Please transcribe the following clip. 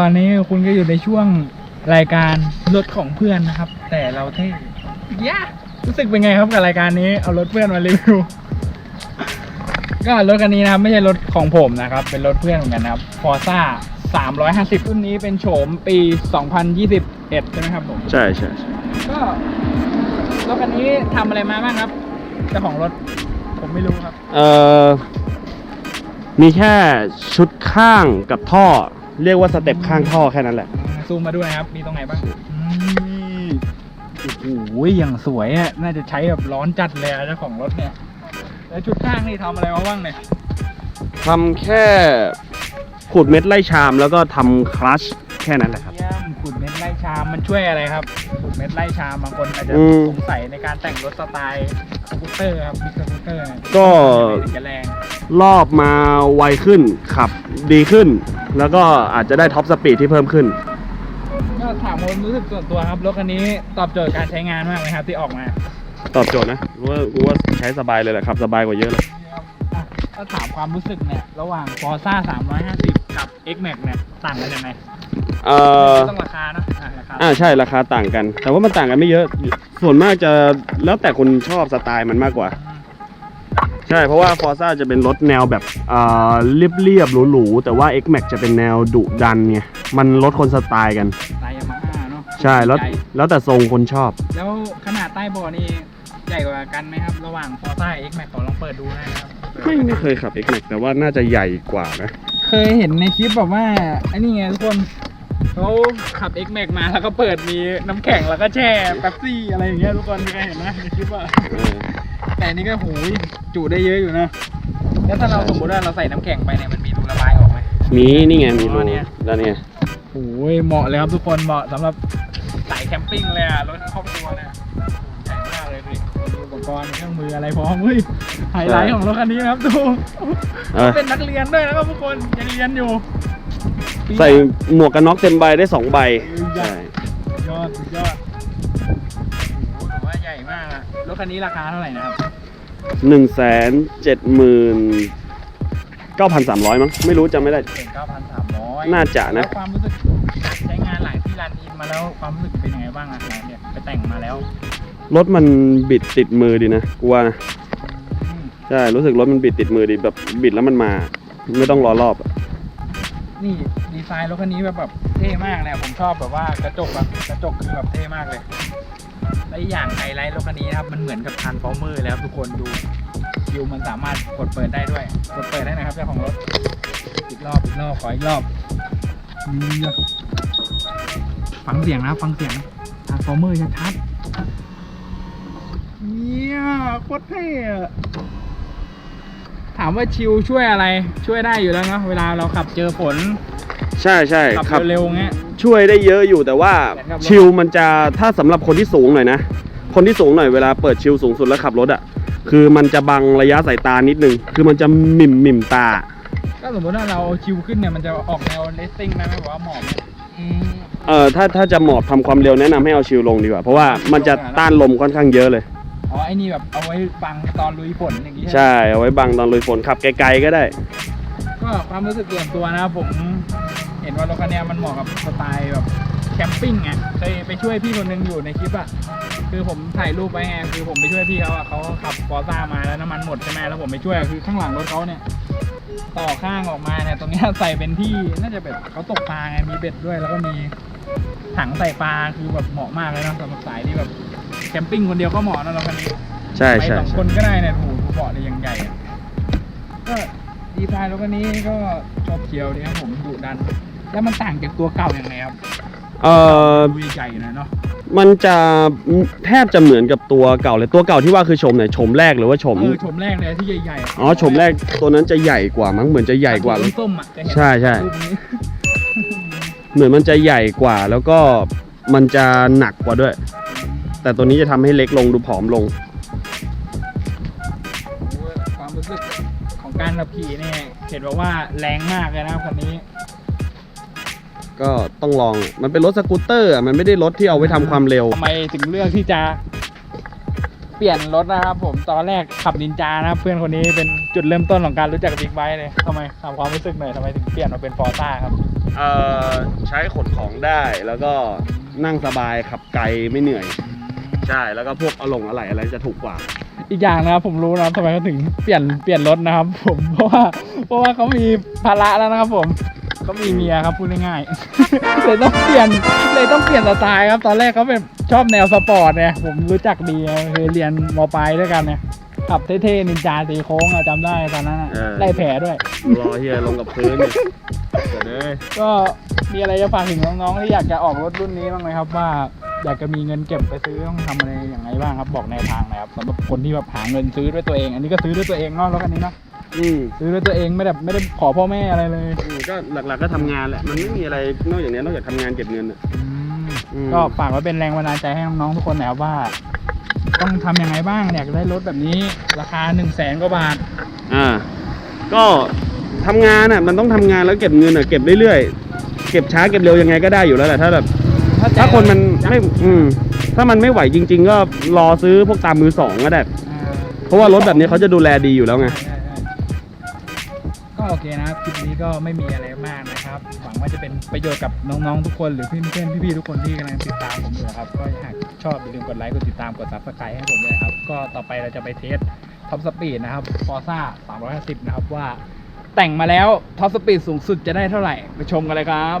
ตอนนี้คุณก็อยู่ในช่วงรายการรถของเพื่อนนะครับ แต่เราเท่ยะรู้สึกเป็นไงครับกับรายการนี้เอารถเพื่อนมารีวิวก็รถคันนี้นะครับไม่ใช่รถของผมนะครับ เป็นรถเพื่อนเหมือนกันนะครับ Forza 350 รุ่นนี้เป็นโฉมปี 2021 ใช่ไหมครับผมใช่ใช่ใช่ก็รถคันนี้ทำอะไรมาบ้างครับเจ้าของรถผมไม่รู้ครับ เอ่อมีแค่ชุดข้างกับท่อ เรียกว่าสเต็ปข้างท่อแค่นั้นแหละ ซูมมาด้วยนะครับ มีตรงไหนบ้างโอ้โหอย่างสวยอะ น่าจะใช้แบบร้อนจัดเลยอะเจ้าของรถเนี่ย แล้วชุดข้างนี่ทำอะไรมาบ้างเนี่ย ทำแค่ขูดเม็ดไล่ชามแล้วก็ทำคลัชแค่นั้นแหละครับ เยี่ยมขุดเม็ดไล่ชามมันช่วยอะไรครับขุดเม็ดไล่ชามบางคนอาจจะอืม สงสัยในการแต่งรถสไตล์สกูตเตอร์ครับบิ๊กสกูตเตอร์เนี่ยก็ถึงจะแรงรอบมาไวขึ้นขับดีขึ้น แล้วก็อาจจะได้ท็อปสปีดที่เพิ่มขึ้น ก็ถามความรู้สึกส่วนตัวครับรถคันนี้ตอบโจทย์การใช้งานมากไหมครับที่ออกมาตอบโจทย์นะรู้ว่ารู้ว่าใช้สบายเลยแหละครับ สบายกว่าเยอะเลยอะถ้าถามความรู้สึกเนี่ยระหว่าง Forza 350 กับ X Max เนี่ยต่างกันยังไงเอ่อ ไม่ต้องราคานะอะราคาอ่าใช่ราคาต่างกัน แต่ว่ามันต่างกันไม่เยอะ ส่วนมากจะแล้วแต่คนชอบสไตล์มันมากกว่า ใช่เพราะว่า Forza จะเป็นรถแนวแบบอ่าเรียบๆหรูๆแต่ว่า X Max จะเป็นแนวดุดันไงมันรถคนสไตล์กันสไตล์ยามาฮ่าเนาะใช่แล้วใหญ่แล้วแต่ทรงคนชอบ แล้วขนาดใต้เบาะนี่ใหญ่กว่ากันไหมครับ ระหว่าง Forza X Max ขอลองเปิดดูได้นะครับไม่ไม่เคยขับ X Max แต่ว่าน่าจะใหญ่กว่านะเคยเห็นในคลิปแบบว่าไอ้นี่ไงทุกคนเขาขับ X Max มาแล้วก็เปิดมีน้ำแข็งแล้วก็แช่แป๊บซี่อะไรอย่างเงี้ยทุกคนเคยเห็นนะในคลิปว่าเออ แต่อันนี้ก็โหยจุได้เยอะอยู่นะ แล้วถ้าเราสมมติว่าเราใส่น้ำแข็งไปเนี่ยมันมีรูระบายออกไหม มีนี่ไงมีอ๋รูอเนี่ย แล้วเนี่ยโอ้ยเหมาะเลยครับทุกคนเหมาะสำหรับสายแคมปิ้งเลยอะรถครอบครัวเนี่ยใหญ่มากเลยดิมีอุปกรณ์เครื่องมืออะไรพร้อมเฮ้ยไฮไลท์ของรถคันนี้นะครับดูเออเป็นนักเรียนด้วยนะครับทุกคนยังเรียนอยู่ใส่หมวกกันน็อกเต็มใบได้สองใบ ใช่สุดยอดสุดยอด คันนี้ราคาเท่าไหร่นะครับหนึ่งแสนเจ็ดหมื่นเก้าพันสามร้อยมั้งไม่รู้จำไม่ได้เป็นเก้าพันสามร้อยน่าจะนะ แล้วความรู้สึกใช้งานหลายที่รันอินมาแล้วความรู้สึกเป็นยังไงบ้างอะครับเนี่ยไปแต่งมาแล้วรถมันบิดติดมือดีนะกูว่านะอืมใช่รู้สึกรถมันบิดติดมือดีแบบบิดแล้วมันมา ไม่ต้องรอรอบอะนี่ดีไซน์รถคันนี้แบบแบบเท่มากเลยอะผมชอบแบบว่ากระจกแบบกระจกคือแบบเท่มากเลย และอีกอย่างไฮไลท์รถคันนี้นะครับมันเหมือนกับทันฟอร์เมอร์แล้วทุกคนดูวิวมันสามารถกดเปิดได้ด้วยกดเปิดได้นะครับเจ้าของรถอีกรอบอีกรอบขออีกรอบนี่ฟังเสียงนะฟังเสียงทันฟอร์เมอร์ชัดๆเนี่ยโคตรเท่อะถามว่าชิลช่วยอะไรช่วยได้อยู่แล้วเนาะเวลาเราขับเจอฝน ใช่ใช่ขับขับเร็วๆเงี้ย ช่วยได้เยอะอยู่แต่ว่าแต่ขับรถชิลมันจะถ้าสำหรับคนที่สูงหน่อยนะ คนที่สูงหน่อยเวลาเปิดชิลสูงสุดแล้วขับรถอะคือมันจะบังระยะสายตานิดนึง คือมันจะหมิ่มหมิ่มตา ก็สมมติว่าเราชิลขึ้นเนี่ยมันจะออกแนวเลสซิ่งไหมไม่บอกว่าหมอบเนี่ยอืมเออถ้าถ้าจะหมอบทำความเร็วแนะนำให้เอาชิลลงดีกว่าเพราะว่ามันจะต้านลมค่อนข้างเยอะเลยอ๋อไอ้นี่แบบเอาไว้บังตอนลุยฝนอย่างงี้ไหมใช่เอาไว้บังตอนลุยฝนขับไกลๆก็ได้ ก็ความรู้สึกส่วนตัวนะครับผมเห็นว่ารถคันเนี้ยมันเหมาะกับสไตล์แบบแคมปิ้งไงเคยไปช่วยพี่คนหนึงอยู่ในคลิปอะคือผมถ่ายรูปไว้ไงคือผมไปช่วยพี่เขาอะเขาขับฟอร์ซ่ามาแล้วน้ำมันหมดใช่ไหมแล้วผมไปช่วยคือข้างหลังรถเขาเนี่ยต่อข้างออกมาเนี่ยตรงเนี้ยใส่เป็นที่น่าจะแบบเขาตกปลาไงมีเบ็ดด้วย แล้วก็มีถังใส่ปลาคือแบบเหมาะมากเลยนะสำหรับสายที่แบบแคมปิ้งคนเดียวก็เหมาะนะรถคันนี้ใช่ไปใช่สองใช่คนก็ได้เนี่ยถูกเบาะเลยยังใหญ่อะก็ดีไซน์รถคันนี้ก็ชอบเชียวดีครับผมดุดัน แล้วมันต่างจากตัวเก่าอย่างไรครับเออดูใหญ่ๆหนะเนาะมันจะแทบจะเหมือนกับตัวเก่าเลยตัวเก่าที่ว่าคือชมไหนชมแรกหรือว่าชมเออชมแรกเลยที่ใหญ่ๆะอ๋อชมแรกตัวนั้นจะใหญ่กว่ามั้งเหมือนจะใหญ่กว่าสีส้มๆอะจะเห็นใช่ใช่รูปนี้เหมือนมันจะใหญ่กว่าแล้วก็มันจะหนักกว่าด้วย แต่ตัวนี้จะทำให้เล็กลงดูผอมลงโอ้ยความรู้สึกของการขับขี่เนี่ยเห็นบอกว่าแรงมากเลยนะครับคันนี้ ก็ต้องลองมันเป็นรถสกูตเตอร์อะมันไม่ได้รถที่เอาไว้ทำความเร็ว ทำไมถึงเลือกที่จะ เปลี่ยนรถนะครับผมตอนแรกขับนินจานะครับ เพื่อนคนนี้เป็นจุดเริ่มต้นของการรู้จักบิ๊กไบค์เลยทำไมถามความรู้สึกหน่อยทำไมถึงเปลี่ยนมาเป็นฟอร์ซ่าครับ เอ่อใช้ขนของได้แล้วก็นั่งสบายขับไกลไม่เหนื่อย ใช่แล้วก็พวกอลงอะไรอะไรจะถูกกว่า อีกอย่างนะครับผมรู้นะครับทำไมเขาถึงเปลี่ยนเปลี่ยนรถนะครับ ผมเพราะว่าเพราะว่าเขามีภาระแล้วนะครับผม เขามีเมียครับพูดง่ายๆ เลยต้องเปลี่ยนเลยต้องเปลี่ยนสไตล์ครับ ตอนแรกเขาเป็นชอบแนวสปอร์ตเนี่ยผมรู้จักดีเคยเรียนมปลายด้วยกันเนี่ยขับเท่ๆนินจาตีโค้งอะจำได้ตอนนั้นอะเออไล่แผลด้วย รอเฮียลงกับพื้นนี่เดี๋ยวเด้อก็มีอะไรจะฝากถึงน้องๆที่อยากจะออกรถรุ่นนี้บ้างไหมครับ ว่าอยากจะมีเงินเก็บไปซื้อต้องทำอะไรอย่างไรบ้างครับบอกแนวทางหน่อยครับสำหรับคนที่แบบหาเงินซื้อด้วยตัวเอง อันนี้ก็ซื้อด้วยตัวเองเนาะรถคันนี้เนาะ อืมซื้อด้วยตัวเองไม่ได้ไม่ได้ขอพ่อแม่อะไรเลยอืมก็หลักๆก็ทำงานแหละ มันไม่มีอะไรนอกจากนี้นอกจากทำงานเก็บเงินอะอืม ก็ฝากไว้เป็นแรงบันดาลใจให้น้องๆทุกคนหนะครับว่า ต้องทำยังไงบ้างอยากได้รถแบบนี้ ราคา1นึ่งแสนกว่าบาท อ่า ก็ทำงานอะ มันต้องทำงานแล้วเก็บเงินอะ เก็บเรื่อยๆ เก็บช้าเก็บเร็วยังไงก็ได้อยู่แล้วแหละถ้าแบบ ถ้าคนมันไม่ อืม ถ้ามันไม่ไหวจริง ๆ ก็รอซื้อพวกตามมือสองก็ได้อ่าเพราะว่ารถแบบนี้เขาจะดูแลดีอยู่แล้วไง ใช่ใช่ก็ โอเคนะครับคลิปนี้ก็ไม่มีอะไรมากนะครับ หวังว่าจะเป็นประโยชน์กับน้องๆทุกคนหรือเพื่อนๆพี่ๆทุกคนที่กำลังติดตามผมอยู่ครับก็หากชอบอย่าลืมกดไลค์กดติดตามกดซับสไครต์ให้ผมด้วยครับ ก็ต่อไปเราจะไปเทสท็อปสปีดนะครับฟอร์ซ่า350 นะครับว่าแต่งมาแล้วท็อปสปีดสูงสุดจะได้เท่าไหร่ ไปชมกันเลยครับ